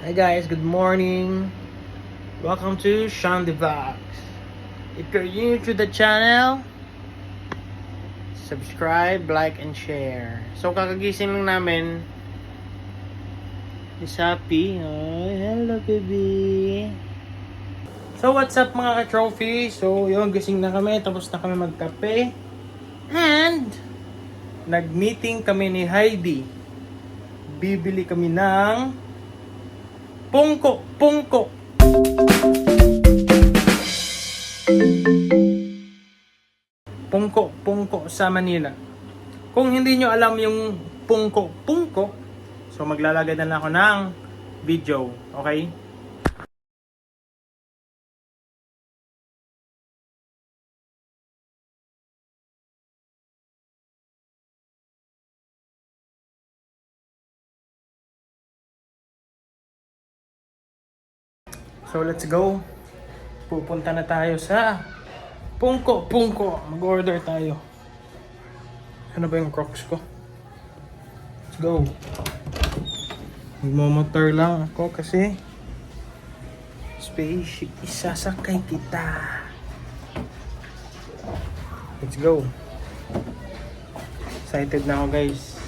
Hi guys, good morning. Welcome to the Vlogs. If you're new to the channel, subscribe, like, and share. So kakagising lang namin ni Sapi. Ay, hello baby. So what's up mga ka-trophy? So yun, gising na kami. Tapos na kami magkape. And nag-meeting kami ni Heidi. Bibili kami ng Pungko, pungko. Pungko, pungko sa Manila. Kung hindi nyo alam yung pungko, pungko, so maglalagay na lang ako ng video, okay? So let's go. Pupunta na tayo sa Pungko, Pungko. Mag-order tayo. Ano ba yung crocs ko? Let's go. Magmamotor lang ako kasi spaceship isasakay kita. Let's go. Excited na ako guys.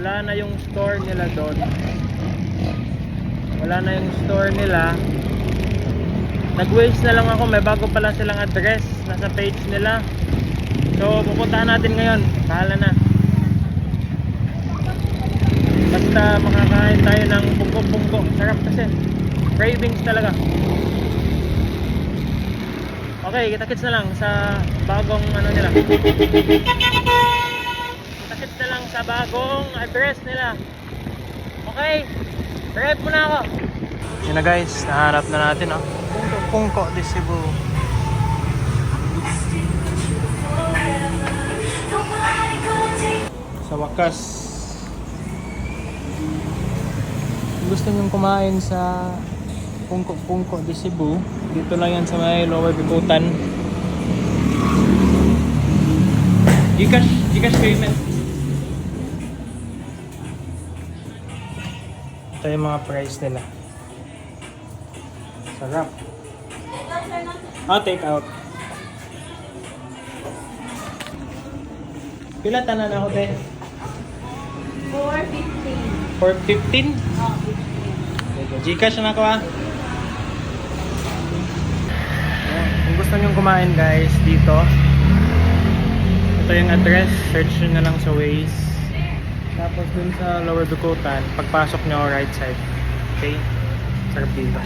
Wala na yung store nila doon. Wala na yung store nila. Nag-waste na lang ako. May bago pala silang address. Nasa page nila. So pupuntahan natin ngayon. Bahala na. Basta makakain tayo ng pungko-pungko sarap kasi. Cravings talaga. Okay kita-kits na lang sa bagong ano nila Takit na lang sa bagong address nila. Okay, drive muna ako. Yun na guys, nahanap na natin oh. Pungko de Cebu. Sa wakas, kung gusto nyong kumain sa Pungko Pungko de Cebu, dito lang yan sa may Lower Bikutan. Gcash, Gcash payment. Ito yung mga price nila. Sarap. Ah, take out. Pila tanan ako din? 415? 450. Oh, 50. Gcash na ako ah. Kung gusto nyong kumain guys, dito. Ito yung address, search nyo na lang sa Waze. Tapos dun sa Lower Dukutan, pagpasok nyo right side. Okay? Sarap dito.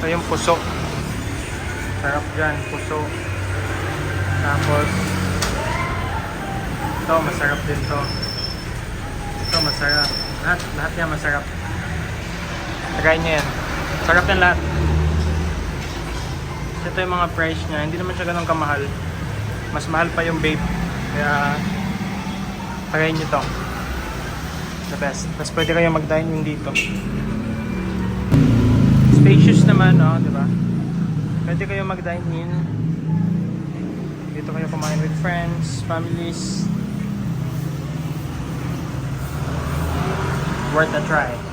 Ito yung puso. Sarap dyan, puso. Tapos, ito masarap din to. Ito masarap. Lahat, lahat yan masarap. Try nyo yan. Sarap yan lahat. Ito yung mga price niya. Hindi naman siya ganun kamahal. Mas mahal pa yung vape. Kaya, try nyo to. The best. Tapos pwede kayo mag-dining dito. Spacious naman, no? Di ba? Pwede kayo mag-dine in. Dito kayo kumain with friends, families. Worth a try.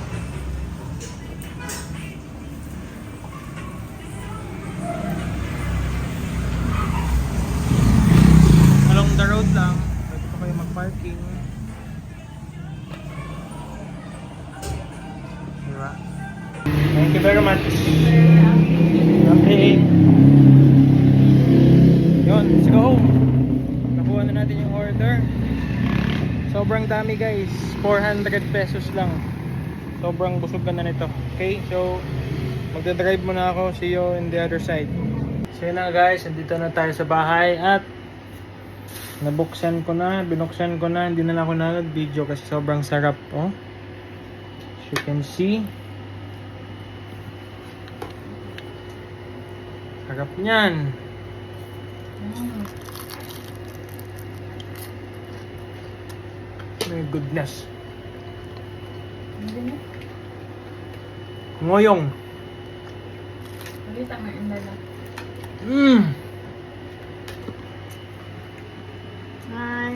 400 pesos lang. Sobrang busog ka na nito. Okay, so magdadrive muna ako. See you in the other side. So yun na guys, nandito na tayo sa bahay at nabuksan ko na, binuksan ko na, hindi na lang ako nag-video kasi sobrang sarap oh. As you can see. Sarap niyan. My goodness. Ngoyong. Nakita mo yung dala. Mmm. Hi.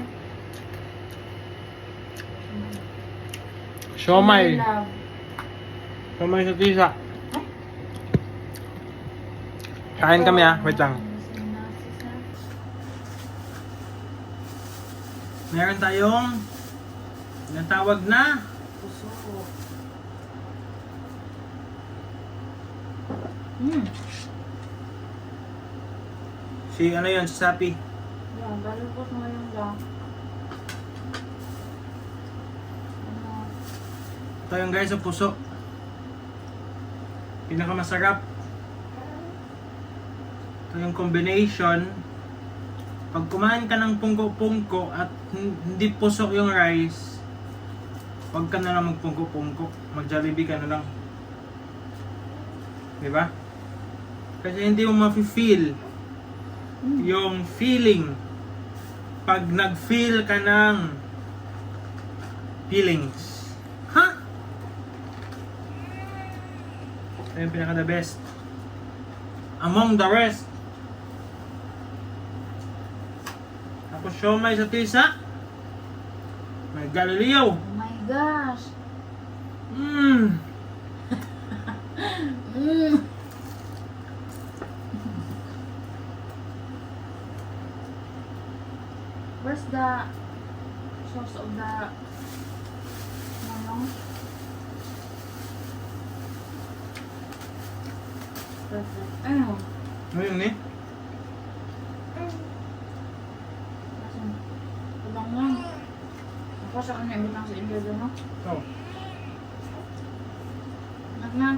Siomay. Siomay sa tisa. Kain kami ah. Wait lang. Meron tayong natawag na Puso ko. Hmm. si ano yun, si Sapi. Yan, balukot mo yung lang. Ano? Ito yung guys sa puso. Pinakamasarap. Ito yung combination. Pag kumain ka ng pungko-pungko at hin- hindi pusok yung rice, huwag ka na lang magpungko-pungko. Mag-jollibee ka na lang. Di ba? Kasi hindi mo mafe-feel yung feeling pag nag-feel ka ng feelings. Ha? Ito yung pinaka the best. Among the rest. Tapos siomay sa tisa. May Galileo. Gosh. Mmm. Mm. Where's the sauce of the ano? Perfect. Ano? Ano yun eh? Ako sa doon, no? Oh. Anak na.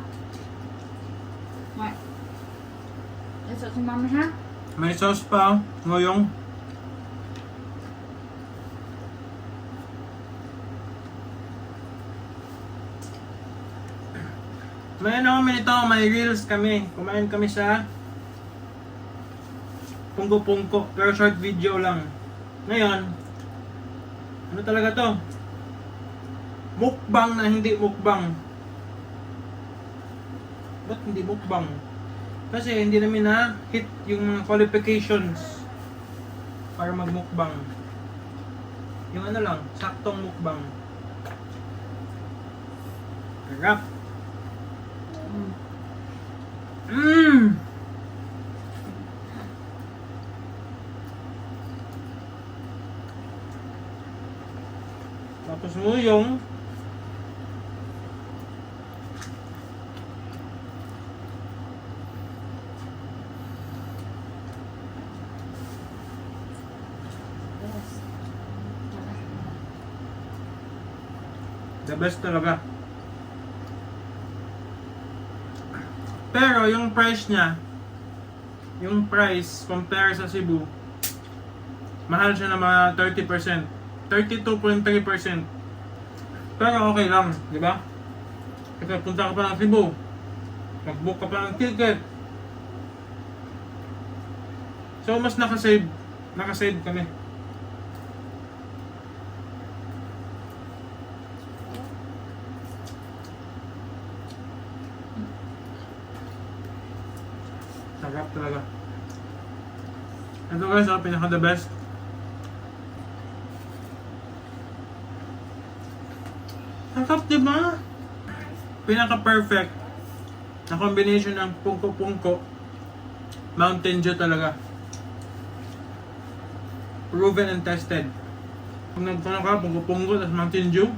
May. Ito si mami ha? May sauce pa. oh. Ngoyong. May ano kami nito, may reels kami. Kumain kami sa Pungko-pungko. Pero short video lang. Ngayon, ano talaga to? Mukbang na hindi mukbang. Ba't hindi mukbang? Kasi hindi namin na hit yung mga qualifications para magmukbang. Yung ano lang, saktong mukbang. Sarap. Mm. Mmm! Tapos mo yung best talaga. Pero yung price niya, yung price compare sa Cebu, mahal siya na mga 30%. 32.3%. Pero okay lang, di ba? Kasi punta ka pa ng Cebu, mag-book ka pa ng ticket. So mas nakasave, nakasave kami. Sarap talaga. Ito guys, ang pinaka the best. Sarap, di ba? Pinaka perfect na combination ng pungko-pungko. Mountain Dew talaga. Proven and tested. Kung nagtanong ka, pungko-pungko, tapos Mountain Dew,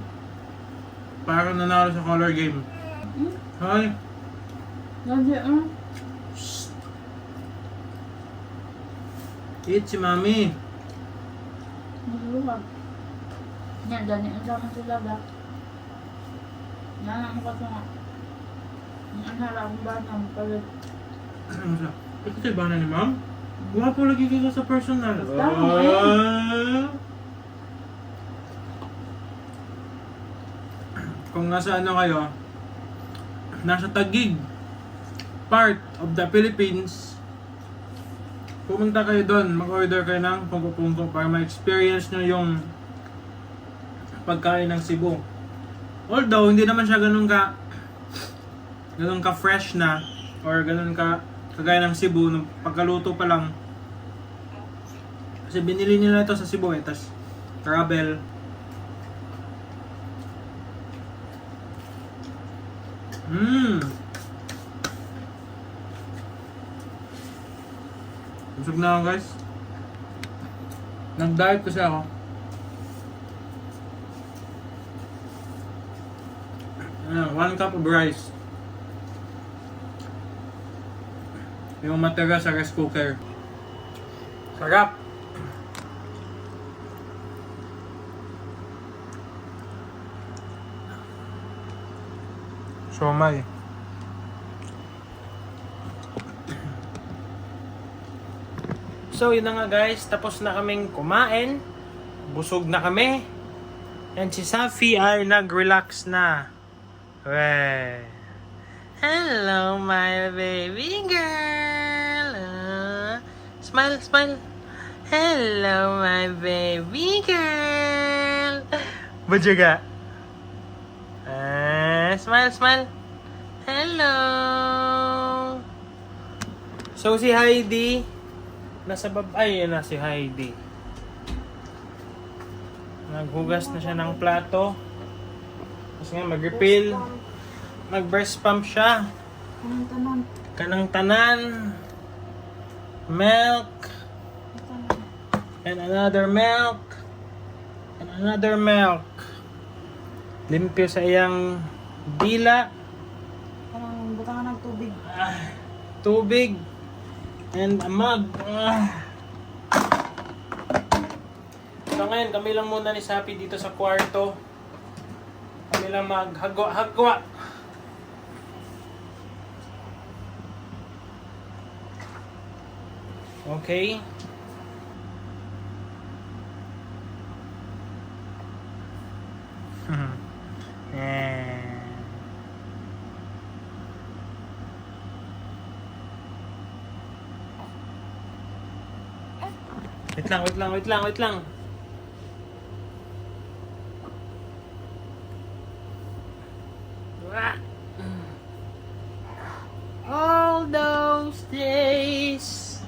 parang nanalo sa color game. Hi. Lagi, ano? Eat si mami. Masaluhan. Yan, yung sa akin sila ba? Yan ang mukha nga. Ang anhala akong ba na palit. Ano siya? Ito tayo ba na ni ma'am? Gwapo lagi ka sa personal. Tama, Ah. Kung nasa ano kayo, nasa Tagig, part of the Philippines, pumunta kayo doon, mag-order kayo ng pungko-pungko para ma-experience nyo yung pagkain ng Cebu. Although, hindi naman siya ganun ka ganun ka fresh na or ganun ka kagaya ng Cebu nung pagkaluto pa lang. Kasi binili nila ito sa Cebu eh tas travel. Mmm Busog na ako guys Nag-diet kasi ako Ano, one cup of rice Yung matira sa rice cooker. Sarap! Siomay. So yun na nga guys, tapos na kaming kumain. Busog na kami. And si Safi ay nag-relax na. Wey. Hello, my baby girl. Smile, smile. Hello, my baby girl. Bajaga. Uh, smile, smile. Hello. So, si Heidi, nasa bab... Ay, na si Heidi. Naghugas na siya ng plato. Kasi nga, mag-refill. Mag-breast pump siya. Anong tanan? Kanang tanan. Milk. And another milk. And another milk. Limpyo sa iyang dila. Parang butangan ng tubig. Ah, tubig. And a mug. Ah. So ngayon, kami lang muna ni Sapi dito sa kwarto. Kami lang maghagwa-hagwa. Okay. Lang, wait lang, wait lang, wait lang. Ah. All those days.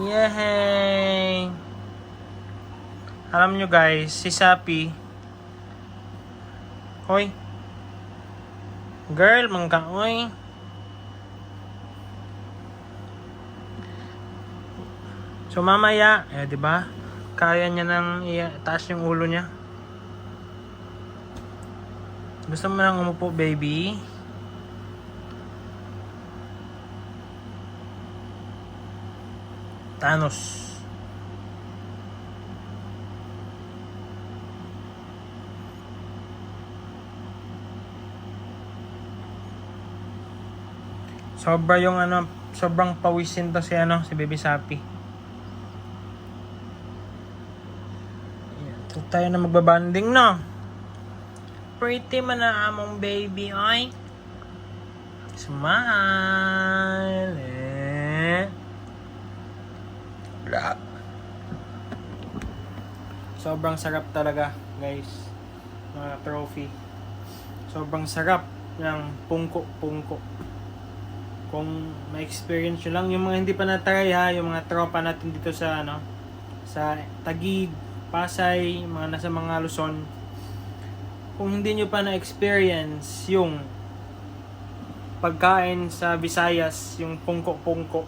Yay! Alam nyo guys, si Sapi. Hoy. Girl, mangka, oy. So mamaya, eh 'di ba? Kaya niya nang itaas yung ulo niya. Gusto mo nang umupo, baby? Thanos. Sobra yung ano, sobrang pawisin to si ano, si Baby Sapi. Ayan, ito tayo na magbabanding no. Pretty man na among baby, ay. Smile. Eh. Sobrang sarap talaga, guys. Mga trophy. Sobrang sarap ng pungko-pungko. Kung ma-experience nyo lang, yung mga hindi pa natry ha, yung mga tropa natin dito sa ano, sa Tagig, Pasay, mga nasa mga Luzon. Kung hindi nyo pa na-experience yung pagkain sa Visayas, yung pungko-pungko,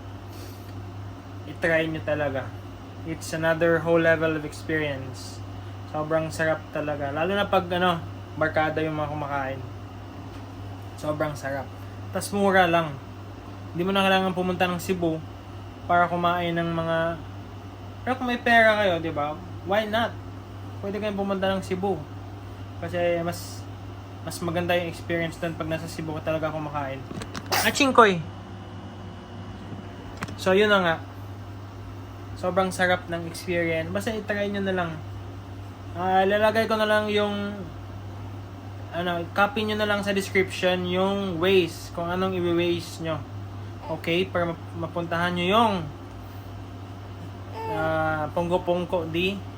itry nyo talaga. It's another whole level of experience. Sobrang sarap talaga. Lalo na pag ano, barkada yung mga kumakain. Sobrang sarap. Tas mura lang. Hindi mo na kailangan pumunta ng Cebu para kumain ng mga Pero kung may pera kayo, di ba? Why not? Pwede kayong pumunta ng Cebu. Kasi mas mas maganda yung experience doon pag nasa Cebu ka talaga kumakain. Achingkoy! So, yun na nga. Sobrang sarap ng experience. Basta itry nyo na lang. Ah, lalagay ko na lang yung ano, copy nyo na lang sa description yung ways, kung anong i-ways nyo. Okay? Para map- mapuntahan nyo yung ah, Pungko-Pungko di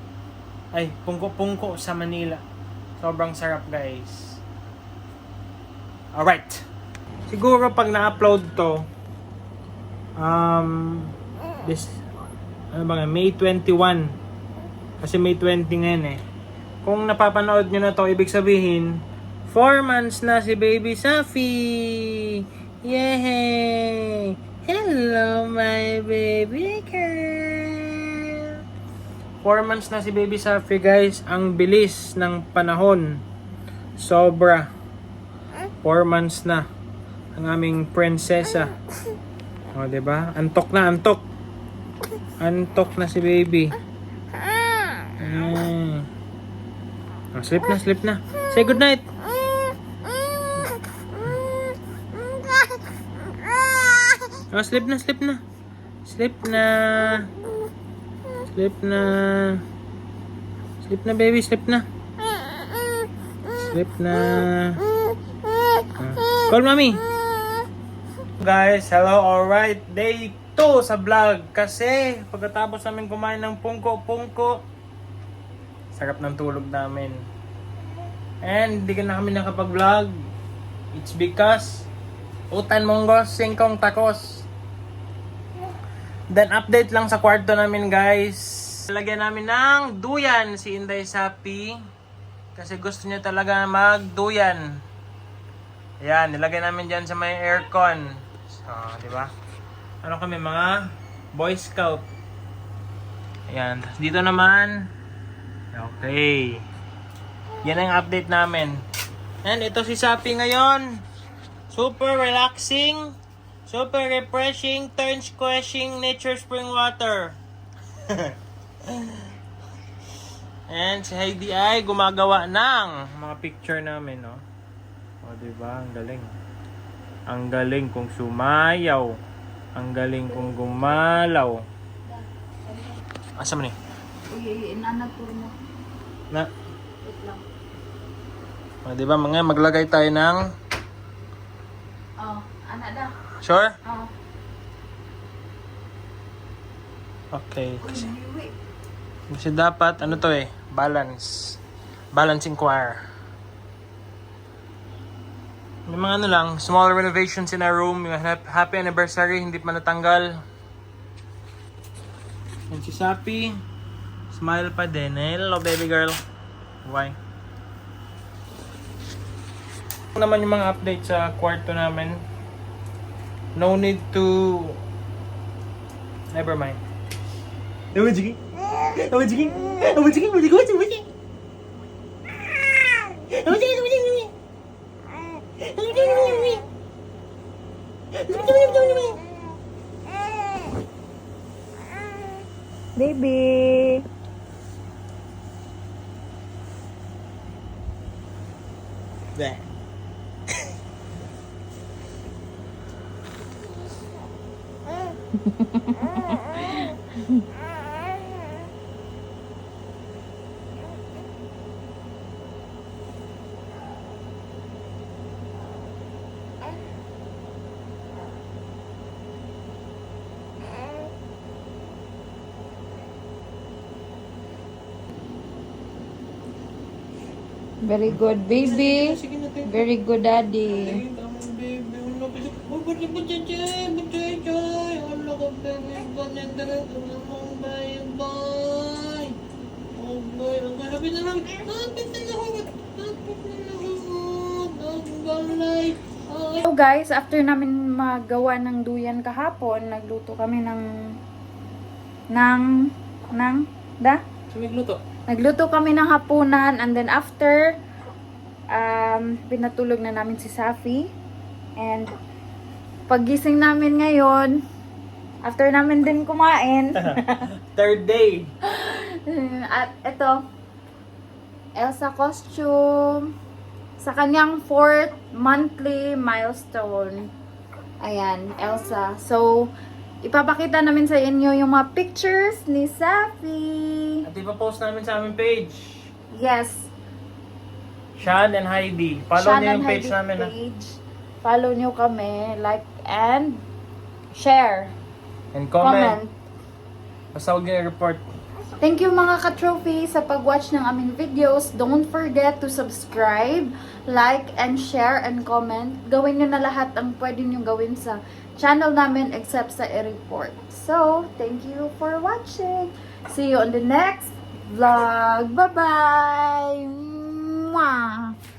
ay, Pungko-Pungko sa Manila. Sobrang sarap guys. Alright. Siguro pag na-upload to, um, this, ano ba nga, May 21. Kasi May 20 ngayon eh. Kung napapanood nyo na to, ibig sabihin, 4 months na si Baby Safi! Yay! Hello, my baby girl! 4 months na si Baby Safi, guys. Ang bilis ng panahon. Sobra. 4 months na ang aming prinsesa. O, ba? Antok na, antok. Antok na si baby. Mm. Oh, sleep na, sleep na. Say good night. Oh, sleep na, sleep na. Sleep na. Sleep na. Sleep na, baby. Sleep na. Sleep na. Ah. Call mommy. Guys, hello, alright. Day 2 sa vlog. Kasi, pagkatapos namin kumain ng pungko-pungko, sarap ng tulog namin. And, hindi ka na kami nakapag-vlog. It's because, utan monggos, singkong takos. Then, update lang sa kwarto namin, guys. Lagyan namin ng duyan si Inday Sapi. Kasi gusto niya talaga magduyan. Ayan, nilagay namin dyan sa may aircon. So, di ba? Ano kami, mga Boy Scout. Ayan, dito naman. Okay. Yan ang update namin. And ito si Sapi ngayon. Super relaxing. Super refreshing. Turns quenching nature spring water. And si Heidi ay gumagawa ng mga picture namin, no? O, di ba? Ang galing. Ang galing kung sumayaw. Ang galing kung gumalaw. Asa mo ni? Uy, inanag ko mo. Na, Wait lang. o, di ba? Mga maglagay tayo ng... Oh, anak dah. Sure? Oh. Okay. Kasi, kasi dapat, ano to eh, balance. Balancing choir. May mga ano lang, small renovations in our room, yung hap- happy anniversary, hindi pa natanggal. And si Sapi, smile pa din. Hello, baby girl. Why? Ito naman yung mga update sa kwarto namin. No need to... Never mind. Am I jigging? Am I jigging? Am I jigging? Am I jigging? Am I jigging? Very good, baby. Very good, daddy. Dala ka namang bye-bye? Oh, boy. Ang harapin na lang. Hapit na lang. Hapit na lang. Ang balay. Ay. So guys, after namin magawa ng duyan kahapon, nagluto kami ng ng ng da Sumigluto. Nagluto kami ng hapunan and then after um, pinatulog na namin si Safi and pagising namin ngayon After namin din kumain. Third day. At ito, Elsa costume sa kanyang fourth monthly milestone. Ayan, Elsa. So, ipapakita namin sa inyo yung mga pictures ni Safi. At ipapost namin sa aming page. Yes, Sean and Heidi. Follow Sean niyo yung page Heidi namin. ah. page. Follow nyo kami, like and share, And comment. comment. Basta huwag niyo i-report. Thank you mga ka-trophy sa pag-watch ng aming videos. Don't forget to subscribe, like, and share, and comment. Gawin nyo na lahat ang pwede nyo gawin sa channel namin except sa i-report. So, thank you for watching. See you on the next vlog. Bye-bye! Mwah!